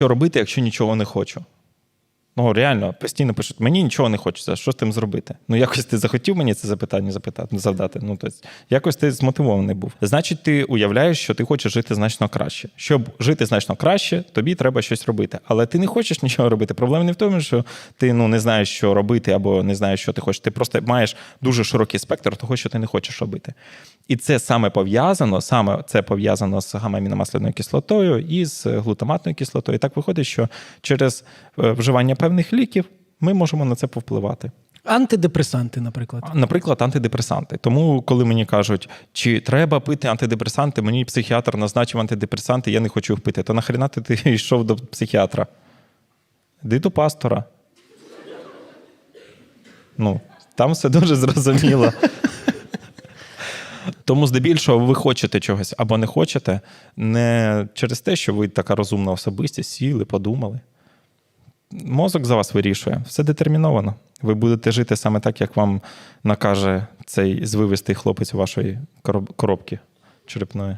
що робити, якщо нічого не хочу. Ну, реально, постійно пишуть, мені нічого не хочеться, що з тим зробити? Ну, якось ти захотів мені це запитання запитати, завдати. Ну, тобто, якось ти змотивований був. Значить, ти уявляєш, що ти хочеш жити значно краще. Щоб жити значно краще, тобі треба щось робити. Але ти не хочеш нічого робити. Проблема не в тому, що ти ну, не знаєш, що робити, або не знаєш, що ти хочеш. Ти просто маєш дуже широкий спектр того, що ти не хочеш робити. І це саме пов'язано, саме це пов'язано з гамаміномасляною кислотою і з глутаматною кислотою. І так виходить, що через е, вживання певних ліків ми можемо на це повпливати. Антидепресанти, наприклад. Наприклад, антидепресанти. Тому, коли мені кажуть, чи треба пити антидепресанти, мені психіатр назначив антидепресанти, я не хочу їх пити. То нахрена ти, йшов до психіатра? Йди до пастора. Ну, там все дуже зрозуміло. Тому здебільшого ви хочете чогось або не хочете, не через те, що ви така розумна особистість, сіли, подумали. Мозок за вас вирішує, все детерміновано. Ви будете жити саме так, як вам накаже цей звивистий хлопець вашої короб- коробки черепної.